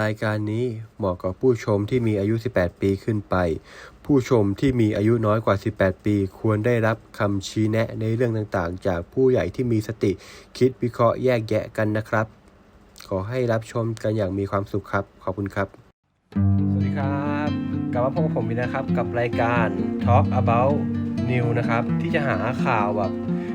รายการนี้เหมาะกับผู้ชมที่มีอายุ 18 ปีขึ้นไป ผู้ชมที่มีอายุน้อยกว่า 18 ปี ควรได้รับคำชี้แนะในเรื่องต่างๆ จากผู้ใหญ่ที่มีสติ คิดวิเคราะห์แยกแยะกันนะครับ ขอให้รับชมกันอย่างมีความสุขครับ ขอบคุณครับ สวัสดีครับกลับมาพบกับผมอีกนะครับ กับรายการ Talk About New นะครับ ที่จะหาข่าวแบบ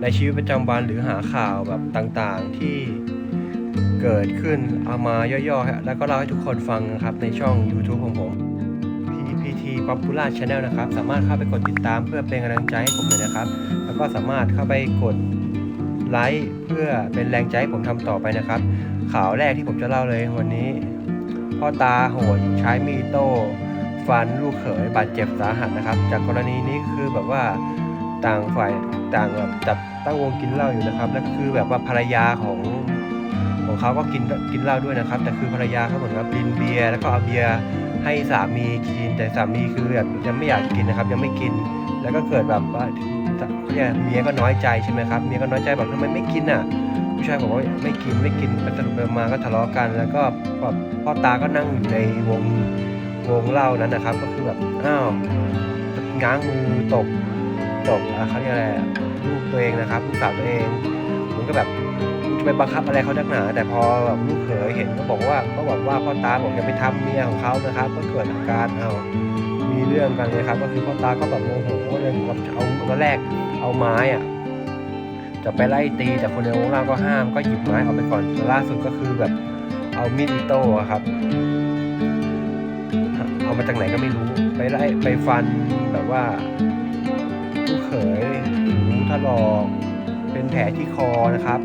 ในชีวิตประจำวันหรือหาข่าวแบบต่างๆ ที่ เกิดขึ้นเอามาย่อๆฮะแล้วก็เล่าให้ทุกคนฟังนะครับในช่อง YouTube ของผม PPT Popular Channel นะครับ สามารถเข้าไปกดติดตามเพื่อเป็นกำลังใจให้ผมเลยนะครับ แล้วก็สามารถเข้าไปกดไลค์เพื่อเป็นแรงใจให้ผมทำต่อไปนะครับ ข่าวแรกที่ผมจะเล่าเลยวันนี้ พ่อตาโหดใช้มีโต้ฟันลูกเขยบาดเจ็บสาหัสนะครับ จากกรณีนี้คือแบบว่าต่างฝ่ายต่างแบบจับตั้งวงกินเหล้าอยู่นะครับ และคือแบบว่าภรรยาของ ของเขาก็กินกินเหล้าด้วยนะครับ แต่คือภรรยาเขาเหมือนกับกินเบียร์แล้วก็เอาเบียร์ให้สามีกินแต่สามีคือแบบยังไม่อยากกินนะครับ ยังไม่กิน แล้วก็เกิดแบบว่าเนี่ยเมียก็น้อยใจใช่ไหมครับเมียก็น้อยใจบอกทำไมไม่กินอะผู้ชายบอกว่าไม่กินไม่กินไปสรุปไปมาก็ทะเลาะกัน แล้วก็แบบพ่อตาก็นั่งอยู่ในวงวงเหล้านั้นนะครับ ก็คือแบบอ้าวง้างมือตบตบอะเขาเรียกอะไรลูกตัวเองนะครับลูกสาวตัวเองมันก็แบบ ไปบังคับอะไรเขานักหนา แต่พอแบบลูกเขยเห็นก็บอกว่าก็บอกว่าพ่อตาบอกอย่าไปทำเมียของเขานะครับ ก็เกิดอาการเอามีเรื่องกันเลยครับ ก็คือพ่อตาก็แบบโมโหก็เลยเหมือนกับเอาตอนแรกเอาไม้อะจะไปไล่ตีแต่คนในวงเล่าก็ห้ามก็หยิบไม้เอาไปก่อนล่าสุดก็คือแบบเอามีดอิโต้อะครับเอามาจากไหนก็ไม่รู้ไปไล่ไปฟันแบบว่าลูกเขยหูถลอกเป็นแผลที่คอนะครับ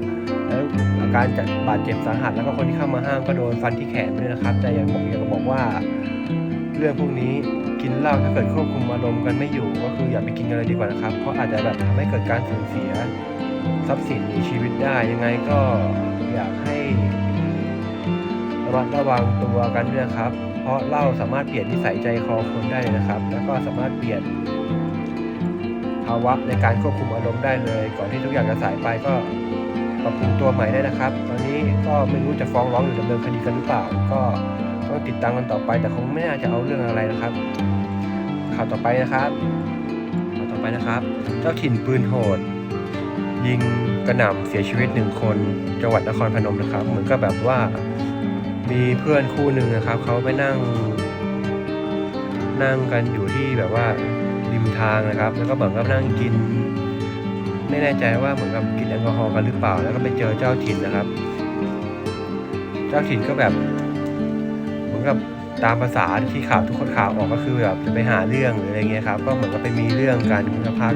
แล้วอาการจะบาดเจ็บสาหัสแล้วก็คนที่เข้ามาห้ามก็โดนฟันที่แขนด้วยนะครับ แต่ยังบอกยังบอกว่า เรื่องพวกนี้กินเหล้าถ้าเกิดควบคุมอารมณ์กันไม่อยู่ ก็คืออย่าไปกินกันเลยดีกว่านะครับ เพราะอาจจะแบบทำให้เกิดการสูญเสียทรัพย์สินในชีวิตได้ยังไงก็อยากให้ระมัดระวังตัวกันด้วยนะครับ เพราะเหล้าสามารถเปลี่ยนนิสัยใจคอคนได้นะครับ แล้วก็สามารถเปลี่ยนภาวะในการควบคุมอารมณ์ได้เลย ก่อนที่ทุกอย่างจะสายไปก็ ปรับปรุงตัวใหม่ได้นะครับ ตอนนี้ก็ไม่รู้จะฟ้องร้องหรือดำเนินคดีกันหรือเปล่า ก็ต้องติดตามกันต่อไป แต่คงไม่น่าจะเอาเรื่องอะไรนะครับ ข่าวต่อไปนะครับข่าวต่อไปนะครับ เจ้าถิ่นปืนโหด ยิงกระหน่ำเสียชีวิตหนึ่งคน จังหวัดนครพนมนะครับ เหมือนกับแบบว่ามีเพื่อนคู่หนึ่งนะครับเขาไปนั่ง นั่งกันอยู่ที่แบบว่าริมทางนะครับ แล้วก็เหมือนกับนั่งกิน ไม่แน่ใจว่าเหมือนกับกินแอลกอฮอล์กันหรือเปล่า แล้วก็ไปเจอเจ้าถิ่นนะครับ เจ้าถิ่นก็แบบ เหมือนกับตามภาษาที่ข่าวทุกคนข่าวออกก็คือแบบจะไปหาเรื่องหรืออะไรเงี้ยครับ ก็เหมือนกับไปมีเรื่องกันสักพัก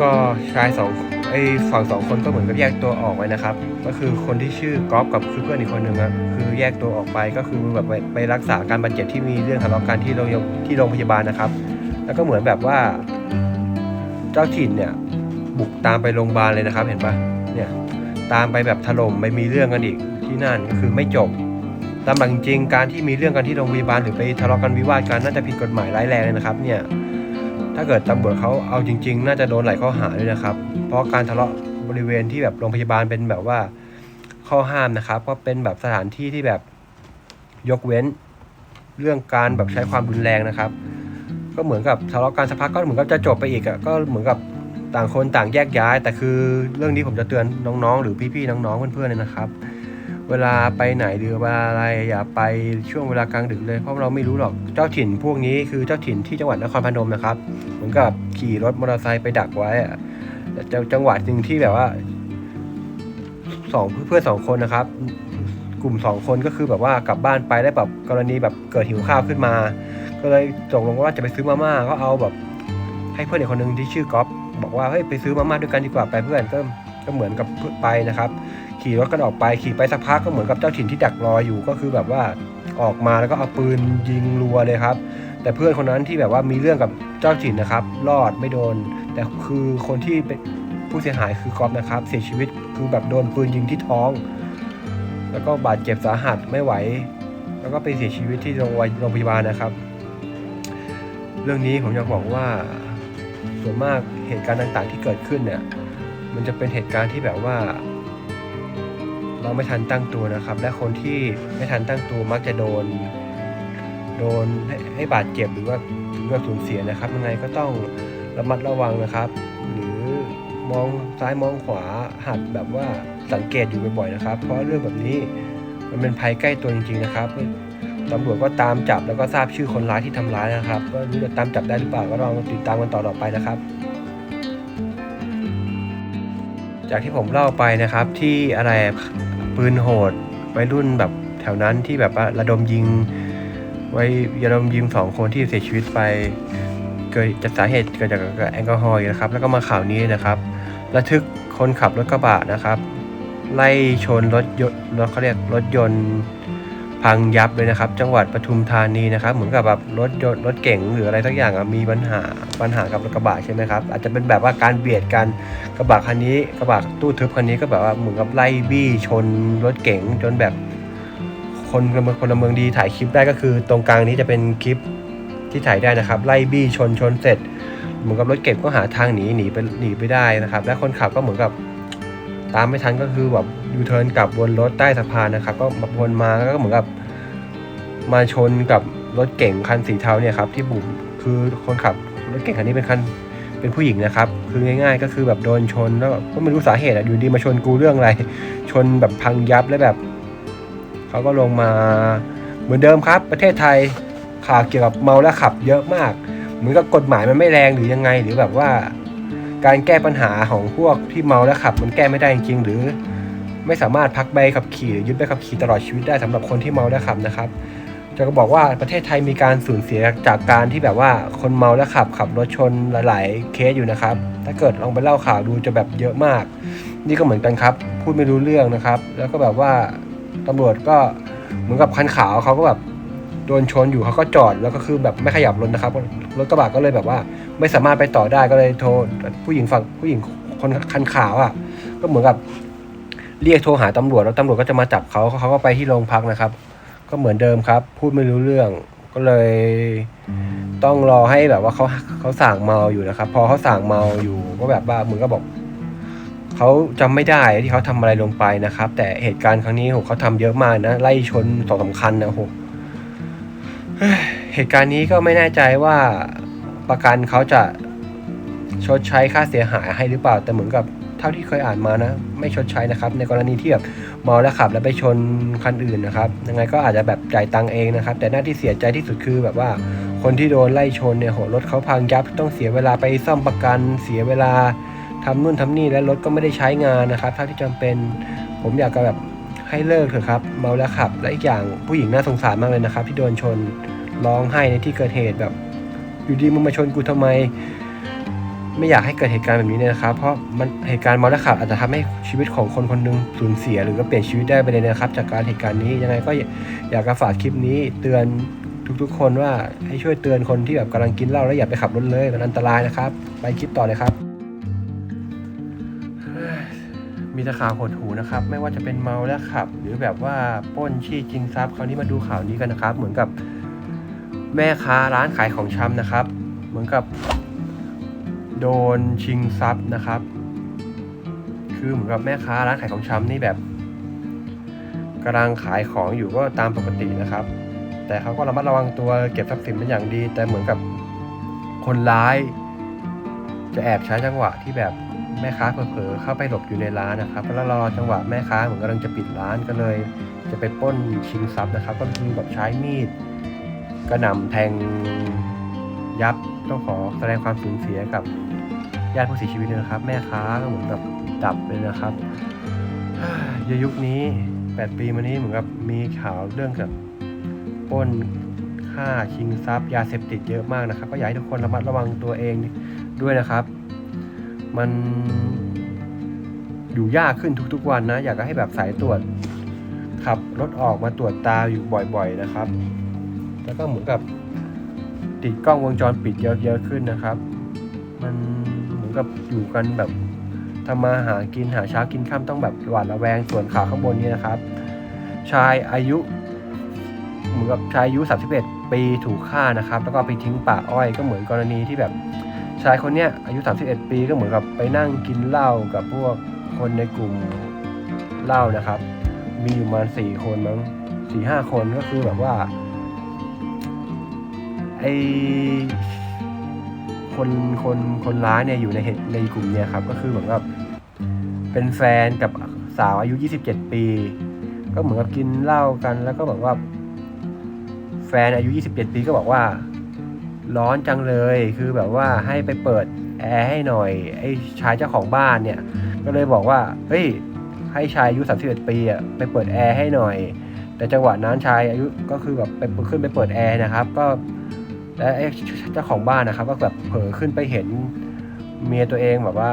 ก็ชายสองไอ้ฝั่งสองคนก็เหมือนกับแยกตัวออกไว้นะครับ ก็คือคนที่ชื่อกอล์ฟกับคือเพื่อนอีกคนหนึ่งครับคือแยกตัวออกไปก็คือแบบไปไปรักษาการบาดเจ็บที่มีเรื่องทะเลาะกันที่โรงที่โรงพยาบาลนะครับ แล้วก็เหมือนแบบว่า เจ้าถิ่นเนี่ย บุกตามไปโรงพยาบาลเลยนะครับ เห็นปะเนี่ยตามไปแบบถล่มไปมีเรื่องกันอีกที่นั่นก็คือไม่จบ ตามหลักจริงการที่มีเรื่องกันที่โรงพยาบาลหรือไปทะเลาะกันวิวาทกันน่าจะผิดกฎหมายร้ายแรงเลยนะครับเนี่ยถ้าเกิดตำรวจเขาเอาจริง ๆ น่าจะโดนหลายข้อหาด้วยนะครับ เพราะการทะเลาะบริเวณที่แบบโรงพยาบาลเป็นแบบว่าข้อห้ามนะครับ ก็เป็นแบบสถานที่ที่แบบยกเว้นเรื่องการแบบใช้ความรุนแรงนะครับ ก็เหมือนกับทะเลาะกันสักพักก็เหมือนกับจะจบไปอีกอะก็เหมือนกับ ต่างคนต่างแยกย้าย แต่คือเรื่องนี้ผมจะเตือนน้องๆ หรือพี่ๆน้องๆเพื่อนๆเลยนะครับ เวลาไปไหนหรือเวลาอะไรอย่าไปช่วงเวลากลางดึกเลยเพราะเราไม่รู้หรอกเจ้าถิ่นพวกนี้คือเจ้าถิ่นที่จังหวัดนครพนมนะครับเหมือนกับขี่รถมอเตอร์ไซค์ไปดักไว้อะแต่จังจังหวัดหนึ่งที่แบบว่าสองเพื่อนสองคนนะครับ กลุ่มสองคนก็คือแบบว่ากลับบ้านไปได้แบบกรณีแบบเกิดหิวข้าวขึ้นมา ก็เลยตกลงว่าจะไปซื้อมาม่าก็เอาแบบ ให้เพื่อนอีกคนหนึ่งที่ชื่อก๊อฟบอกว่าเฮ้ยไปซื้อมาม่าด้วยกันดีกว่าไปเพื่อนก็ก็เหมือนกับไปนะครับ ขี่รถกันออกไปขี่ไปสักพักก็เหมือนกับเจ้าถิ่นที่ดักรออยู่ก็คือแบบว่าออกมาแล้วก็เอาปืนยิงรัวเลยครับ แต่เพื่อนคนนั้นที่แบบว่ามีเรื่องกับเจ้าถิ่นนะครับ รอดไม่โดน แต่คือคนที่เป็นผู้เสียหายคือกอฟนะครับ เสียชีวิตคือแบบโดนปืนยิงที่ท้อง แล้วก็บาดเจ็บสาหัสไม่ไหว แล้วก็ไปเสียชีวิตที่โรงโรงพยาบาลนะครับ เรื่องนี้ผมอยากบอกว่า ส่วนมากเหตุการณ์ต่างๆ ที่เกิดขึ้นเนี่ย มันจะเป็นเหตุการณ์ที่แบบว่า เราไม่ทันตั้งตัวนะครับ และคนที่ไม่ทันตั้งตัวมักจะโดน โดนให้ให้บาดเจ็บหรือว่าถึงกับสูญเสียนะครับ ยังไงก็ต้องระมัดระวังนะครับ หรือมองซ้ายมองขวาหัดแบบว่าสังเกตอยู่บ่อยๆนะครับ เพราะเรื่องแบบนี้มันเป็นภัยใกล้ตัวจริงๆนะครับ ตำรวจก็ตามจับแล้วก็ทราบชื่อคนร้ายที่ทำร้ายนะครับ ก็รู้จะตามจับได้หรือเปล่าก็ลองติดตามกันต่อๆไปนะครับ จากที่ผมเล่าไปนะครับที่อะไรปืนโหดวัยรุ่นแบบแถวนั้นที่แบบว่าระดมยิงไว้ระดมยิงสองคนที่เสียชีวิตไปเกิดจากสาเหตุเกิดจากแอลกอฮอล์นะครับ แล้วก็มาข่าวนี้นะครับระทึกคนขับรถกระบะนะครับ ไล่ชนรถยนต์รถเขาเรียกรถยนต์ พังยับเลยนะครับ จังหวัดปทุมธานีนะครับ เหมือนกับแบบรถยนต์รถเก๋งหรืออะไรสักอย่างมีปัญหาปัญหากับรถกระบะใช่ไหมครับอาจจะเป็นแบบว่าการเบียดกันกระบะคันนี้กระบะตู้ทึบคันนี้ก็แบบว่าเหมือนกับไล่บี้ชนรถเก๋งจนแบบคนพลเมืองพลเมืองดีถ่ายคลิปได้ก็คือ ตรงกลางนี้จะเป็นคลิปที่ถ่ายได้นะครับ ไล่บี้ชนชนเสร็จ เหมือนกับรถเก็บก็หาทางหนีหนีไปหนีไปได้นะครับ และคนขับก็เหมือนกับ ตามไม่ทันก็คือแบบยูเทิร์นกลับวนรถใต้สะพานนะครับ ก็มาวนมาก็เหมือนกับมาชนกับรถเก่งคันสีเทาเนี่ยครับที่บุ๋มคือคนขับรถเก่งคันนี้เป็นคันเป็นผู้หญิงนะครับ คือง่าย ๆ ก็คือแบบโดนชนแล้วก็ไม่รู้สาเหตุอะอยู่ดีมาชนกูเรื่องอะไร ชนแบบพังยับแล้วแบบเขาก็ลงมาเหมือนเดิมครับ ประเทศไทยข่าวเกี่ยวกับเมาแล้วขับเยอะมาก เหมือนกับกฎหมายมันไม่แรงหรือยังไงหรือแบบว่า การแก้ปัญหาของพวกที่เมาแล้วขับ มันแก้ไม่ได้จริงๆ หรือ ไม่สามารถพักใบขับขี่หรือยึดใบขับขี่ตลอดชีวิตได้สำหรับคนที่เมาแล้วขับนะครับจะก็บอกว่าประเทศไทยมีการสูญเสียจากการที่แบบว่าคนเมาแล้วขับขับรถชนหลาย ๆ เคสอยู่นะครับ ถ้าเกิดลองไปเล่าข่าวดูจะแบบเยอะมาก นี่ก็เหมือนกันครับ พูดไม่รู้เรื่องนะครับ แล้วก็แบบว่าตำรวจก็เหมือนกับคันขาวเขาก็แบบ โดนชนอยู่เขาก็จอดแล้วก็คือแบบไม่ขยับรถนะครับรถกระบะก็เลยแบบว่า ไม่สามารถไปต่อได้ก็เลยโทรผู้หญิงฝั่งผู้หญิงคนคันขาวอะ ก็เหมือนกับเรียกโทรหาตำรวจแล้วตำรวจก็จะมาจับเขาเขาก็ไปที่โรงพักนะครับ ก็เหมือนเดิมครับ พูดไม่รู้เรื่อง ก็เลยต้องรอให้แบบว่าเขาเขาสั่งเมาอยู่นะครับ พอเขาสั่งเมาอยู่ก็แบบว่าเหมือนก็บอกเขาจำไม่ได้ที่เขาทำอะไรลงไปนะครับ แต่เหตุการณ์ครั้งนี้โหเขาทำเยอะมากนะไล่ชนสองสาคัญนะโห เหตุการณ์นี้ก็ไม่แน่ใจว่าประกันเขาจะชดใช้ค่าเสียหายให้หรือเปล่าแต่เหมือนกับเท่าที่เคยอ่านมานะ ไม่ชดใช้นะครับ ในกรณีที่แบบเมาแล้วขับ แล้วไปชนคันอื่นนะครับ ยังไงก็อาจจะแบบจ่ายตังค์เองนะครับ แต่หน้าที่เสียใจที่สุดคือแบบว่า คนที่โดนไล่ชนเนี่ยโหรถเขาพังยับ ต้องเสียเวลาไปซ่อมประกันเสียเวลาทำนู่นทำนี่และรถก็ไม่ได้ใช้งานนะครับเท่าที่จำเป็นผมอยากจะแบบ ให้เลิกเถอะครับ เมาแล้วขับ และอีกอย่างผู้หญิงน่าสงสารมากเลยนะครับ ที่โดนชนร้องไห้ในที่เกิดเหตุแบบ อยู่ดีมึงมาชนกูทำไม ไม่อยากให้เกิดเหตุการณ์แบบนี้เลยนะครับ เพราะมันเหตุการณ์เมาแล้วขับอาจจะทำให้ชีวิตของคนคนหนึงสูญเสีย หรือก็เปลี่ยนชีวิตได้ไปเลยนะครับ จากการเหตุการณ์นี้ยังไงก็อยากจะฝากคลิปนี้เตือนทุกๆ คนว่าให้ช่วยเตือนคนที่แบบกำลังกินเหล้าแล้วอย่าไปขับรถเลยมันอันตรายนะครับ ไปคลิปต่อเลยครับ แต่ข่าวหดหูนะครับ ไม่ว่าจะเป็นเมาแล้วขับ หรือแบบว่าป้นชี้จริงทรัพย์คราวนี้มาดูข่าวนี้กันนะครับ เหมือนกับแม่ค้าร้านขายของชำนะครับ เหมือนกับโดนชิงทรัพย์นะครับ คือเหมือนกับแม่ค้าร้านขายของชำนี่แบบกำลังขายของอยู่ก็ตามปกตินะครับ แต่เขาก็ระมัดระวังตัวเก็บทรัพย์สินเป็นอย่างดี แต่เหมือนกับคนร้าย จะแอบใช้จังหวะที่แบบ แม่ค้าเผลอๆเข้าไปหลบอยู่ในร้านนะครับแล้วรอจังหวะแม่ค้าเหมือนกำลังจะปิดร้านก็เลย จะไปป้นชิงทรัพย์นะครับ ก็คือแบบใช้มีดกระหน่ำแทงยับต้องขอแสดงความสูญเสียกับญาติผู้เสียชีวิตนะครับ แม่ค้าก็เหมือนแบบดับเลยนะครับในยุคนี้ 8 ปีมานี้เหมือนกับมีข่าวเรื่องกับป้นฆ่าชิงทรัพย์ยาเสพติดเยอะมากนะครับ ก็อยากให้ทุกคนระมัดระวังตัวเองด้วยนะครับ มันอยู่ยากขึ้นทุกๆวันนะ อยากให้แบบสายตรวจขับรถออกมาตรวจตาอยู่บ่อยๆนะครับ แล้วก็เหมือนกับติดกล้องวงจรปิดเยอะๆขึ้นนะครับ มันเหมือนกับอยู่กันแบบทำมาหากินหาเช้ากินค่ำต้องแบบหวาดระแวงส่วนข่าวข้างบนนี้นะครับ ชายอายุเหมือนกับชายอายุ 31 ปีถูกฆ่านะครับ แล้วก็ไปทิ้งป่าอ้อยก็เหมือนกรณีที่แบบ ชายคนเนี้ยอายุ 31 ปีก็เหมือนกับไปนั่งกินเหล้ากับพวกคนในกลุ่มเหล้านะครับ มีอยู่ประมาณสี่คนมั้งสี่ห้าคนก็คือแบบว่าไอคนคนคนร้ายเนี่ยอยู่ในเหตุในกลุ่มเนี่ยครับ ก็คือเหมือนกับเป็นแฟนกับสาวอายุ 27 ปี ก็เหมือนกับกินเหล้ากัน แล้วก็แบบว่า แฟนอายุ 27 ปีก็บอกว่า ร้อนจังเลย คือแบบว่าให้ไปเปิดแอร์ให้หน่อย ไอ้ชายเจ้าของบ้านเนี่ย ก็เลยบอกว่า เฮ้ย ให้ชายอายุ31ปีอะไปเปิดแอร์ให้หน่อย แต่จังหวะนั้นชายอายุก็คือแบบไปขึ้นไปเปิดแอร์นะครับ ก็ และไอ้เจ้าของบ้านนะครับ ก็แบบเผลอขึ้นไปเห็นเมียตัวเองแบบว่า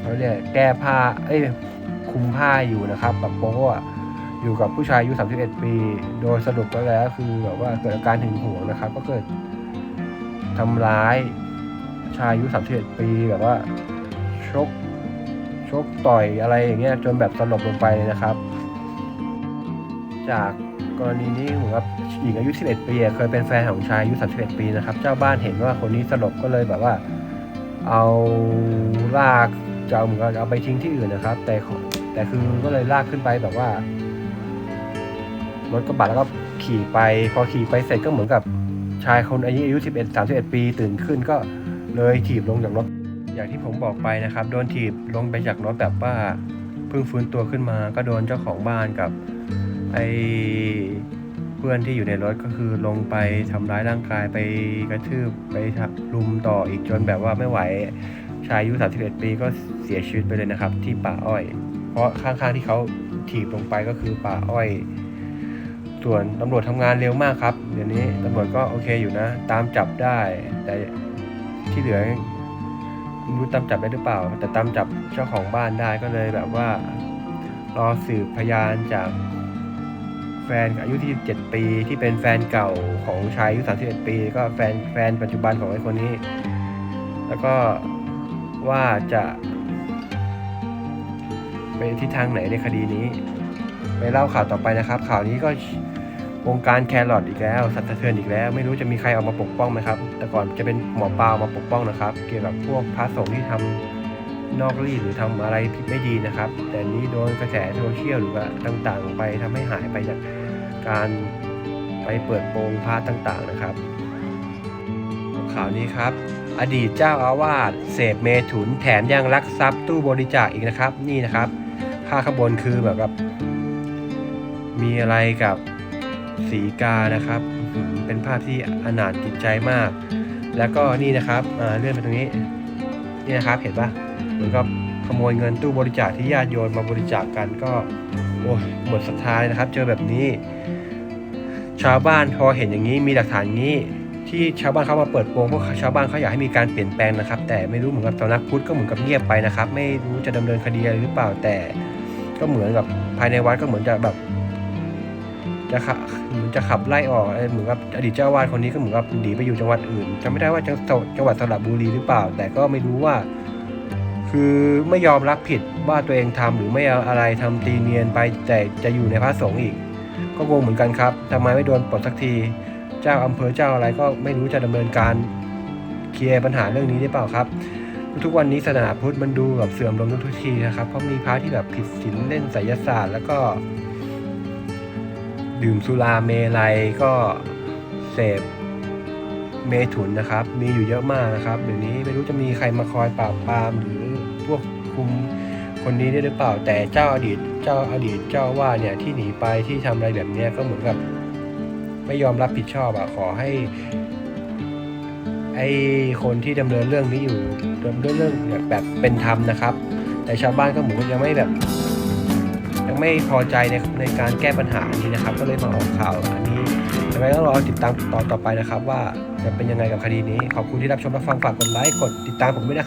เขาเรียกแก้ผ้า เอ้ยคลุมผ้าอยู่นะครับแบบโป๊ะ อยู่กับผู้ชายอายุ 31 ปี โดยสรุปก็แล้วคือแบบว่าเกิดอาการหึงหวงนะครับ ก็เกิดทำร้ายชายอายุ 31 ปีแบบว่าชกชกต่อยอะไรอย่างเงี้ยจนแบบสลบลงไปเลยนะครับ จากกรณีนี้เหมือนกับหญิงอายุ 11 ปีอะเคยเป็นแฟนของชายอายุ 31 ปีนะครับ เจ้าบ้านเห็นว่าคนนี้สลบก็เลยแบบว่า เอาลากจะเอาเหมือนกับเอาไปทิ้งที่อื่นนะครับ แต่ขอแต่คือก็เลยลากขึ้นไปแบบว่า รถกระบะแล้วก็ขี่ไป พอขี่ไปเสร็จก็เหมือนกับชายคนอายุอายุ11 31 ปี ตื่นขึ้นก็เลยถีบลงจากรถ อย่างที่ผมบอกไปนะครับ โดนถีบลงไปจากรถแบบว่าเพิ่งฟื้นตัวขึ้นมาก็โดนเจ้าของบ้านกับไอเพื่อนที่อยู่ในรถก็คือลงไปทำร้ายร่างกายไปกระทืบไปลุมต่ออีกจนแบบว่าไม่ไหวชายอายุ 31 ปีก็เสียชีวิตไปเลยนะครับ ที่ป่าอ้อย เพราะข้างๆที่เขาถีบลงไปก็คือป่าอ้อย ส่วนตำรวจทำงานเร็วมากครับ เดี๋ยวนี้ตำรวจก็โอเคอยู่นะ ตามจับได้ แต่ที่เหลือไม่รู้ตามจับได้หรือเปล่า แต่ตามจับเจ้าของบ้านได้ก็เลยแบบว่า รอสืบพยานจากแฟนอายุที่7ปี ที่เป็นแฟนเก่าของชายอายุ31ปี ก็แฟนแฟนปัจจุบันของไอ้คนนี้ แล้วก็ว่าจะไปทิศทางไหนในคดีนี้ ไปเล่าข่าวต่อไปนะครับ ข่าวนี้ก็ วงการแครอทอีกแล้วสัตว์สะเทือนอีกแล้ว ไม่รู้จะมีใครออกมาปกป้องไหมครับ แต่ก่อนจะเป็นหมอปลามาปกป้องนะครับ เกี่ยวกับพวกพระสงฆ์ที่ทำนอกรีดหรือทำอะไรผิดไม่ดีนะครับ แต่นี้โดนกระแสโซเชียลหรือว่าต่างๆ ไปทำให้หายไปจากการไปเปิดโปงพระต่างๆนะครับ ข่าวนี้ครับ อดีตเจ้าอาวาสเสพเมถุนแถมยังลักทรัพย์ตู้บริจาคอีกนะครับ นี่นะครับภาข้างบนคือแบบกับมีอะไรกับ สีกานะครับ เป็นภาพที่อนาถจิตใจมาก แล้วก็นี่นะครับเลื่อนไปตรงนี้นี่นะครับเห็นปะเหมือนกับขโมยเงินตู้บริจาคที่ญาติโยนมาบริจาคกันก็โอ้ยหมดศรัทธาเลยนะครับ เจอแบบนี้ ชาวบ้านพอเห็นอย่างนี้มีหลักฐานนี้ ที่ชาวบ้านเขามาเปิดโปงเพราะชาวบ้านเขาอยากให้มีการเปลี่ยนแปลงนะครับ แต่ไม่รู้เหมือนกับสำนักพุทธก็เหมือนกับเงียบไปนะครับ ไม่รู้จะดำเนินคดีอะไรหรือเปล่าแต่ ก็เหมือนกับภายในวัดก็เหมือนจะแบบ จะขับเหมือนจะขับไล่ออกเหมือนกับอดีตเจ้าวาดคนนี้ก็เหมือนกับหนีไปอยู่จังหวัดอื่นจำไม่ได้ว่าจังจังหวัดสระบุรีหรือเปล่า แต่ก็ไม่รู้ว่า คือไม่ยอมรับผิดว่าตัวเองทำหรือไม่เอาอะไรทำตีเนียนไปแต่จะอยู่ในพระสงฆ์อีก ก็งงเหมือนกันครับทำไมไม่โดนปลดสักที เจ้าอำเภอเจ้าอะไรก็ไม่รู้จะดำเนินการเคลียร์ปัญหาเรื่องนี้ได้เปล่าครับทุกวันนี้ศาสนาพุทธมันดูแบบเสื่อมลงทุกทีนะครับ เพราะมีพระที่แบบผิดศีลเล่นไสยศาสตร์แล้วก็ ดื่มสุราเมลัยก็เสพเมถุนนะครับ มีอยู่เยอะมากนะครับเดี๋ยวนี้ไม่รู้จะมีใครมาคอยปราบปรามหรือพวกคุมคนนี้ได้หรือเปล่า แต่เจ้าอดีต เจ้าอดีตเจ้าว่าเนี่ยที่หนีไปที่ทำอะไรแบบเนี้ยก็เหมือนกับ ไม่ยอมรับผิดชอบอะขอให้ไอคนที่ดำเนินเรื่องนี้อยู่ดำเนินเรื่องแบบเป็นธรรมนะครับ แต่ชาวบ้านก็เหมือนยังไม่แบบ ยังไม่พอใจในในการแก้ปัญหานี้นะครับ ก็เลยมาออกข่าวอันนี้ยังไงต้องรอติดตามตอนต่อไปนะครับ ว่าจะเป็นยังไงกับคดีนี้ ขอบคุณที่รับชมรับฟังฝากกดไลค์กดติดตามผมด้วยนะครับ